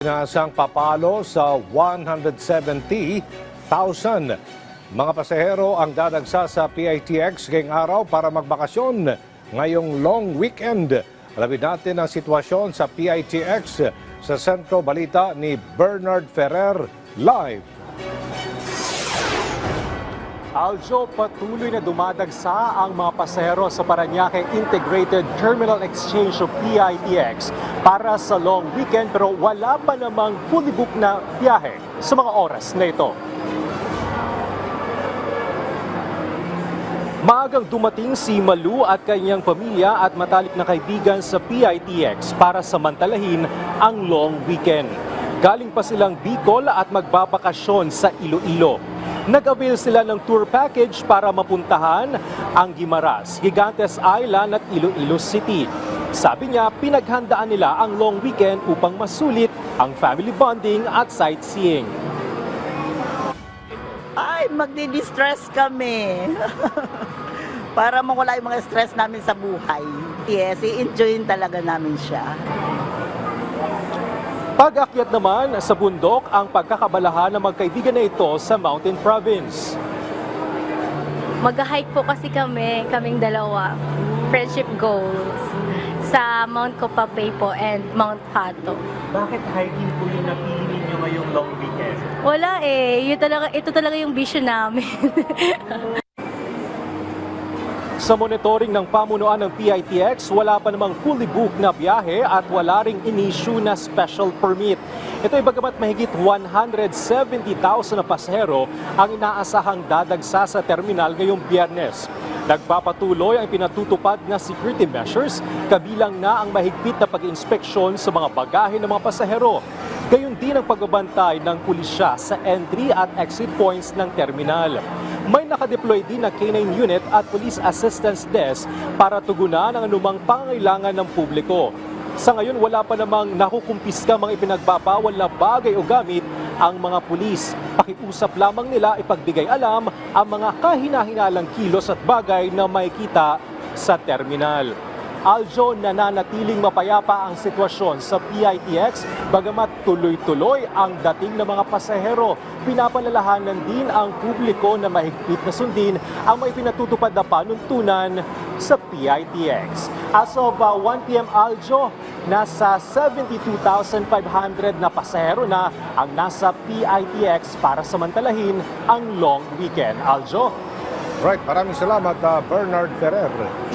Inaasang papalo sa 170,000 mga pasahero ang dadagsa sa PITX ngayong araw para magbakasyon ngayong long weekend. Alamin natin ang sitwasyon sa PITX sa Sentro Balita ni Bernard Ferrer live. Aljo, patuloy na dumadagsa ang mga pasahero sa Paranaque Integrated Terminal Exchange o PITX para sa long weekend pero wala pa namang fully booked na biyahe sa mga oras na ito. Maagang dumating si Malu at kanyang pamilya at matalik na kaibigan sa PITX para samantalahin ang long weekend. Galing pa silang Bicol at magbabakasyon sa Iloilo. Nag-avail sila ng tour package para mapuntahan ang Gimaras, Gigantes Island at Iloilo City. Sabi niya, pinaghandaan nila ang long weekend upang masulit ang family bonding at sightseeing. Ay, magdi-distress kami. Para mawala yung mga stress namin sa buhay. Yes, i-enjoyin talaga namin siya. Pag-akyat naman sa bundok ang pagkakabalahan ng magkaibigan na ito sa Mountain Province. Mag-hike po kasi kami, kaming dalawa. Friendship goals sa Mount Copapay po and Mount Hato. Bakit hiking po yung napili ninyo ngayong long weekend? Wala eh, yun talaga, ito talaga yung vision namin. Sa monitoring ng pamunuan ng PITX, wala pa namang fully booked na biyahe at wala ring in-issue na special permit. Ito ay bagamat mahigit 170,000 na pasahero ang inaasahang dadagsa sa terminal ngayong biyernes. Nagpapatuloy ang pinatutupad na security measures, kabilang na ang mahigpit na pag-inspeksyon sa mga bagahe ng mga pasahero. Gayon din ang pagbabantay ng pulisya sa entry at exit points ng terminal. May nakadeploy din na K-9 unit at police assistance desk para tugunan ang anumang pangailangan ng publiko. Sa ngayon, wala pa namang nakukumpiska mga ipinagbabawal na bagay o gamit ang mga pulis. Pakiusap lamang nila ipagbigay alam ang mga kahina-hinalang kilos at bagay na makikita sa terminal. Aljo, nananatiling mapayapa ang sitwasyon sa PITX bagamat tuloy-tuloy ang dating ng mga pasahero. Pinapalalahanan din ang publiko na mahigpit na sundin ang may pinatutupad na panuntunan sa PITX. As of uh, 1 p.m. Aljo, nasa 72,500 na pasahero na ang nasa PITX para samantalahin ang long weekend. Aljo? Right, maraming salamat uh, Bernard Ferrer.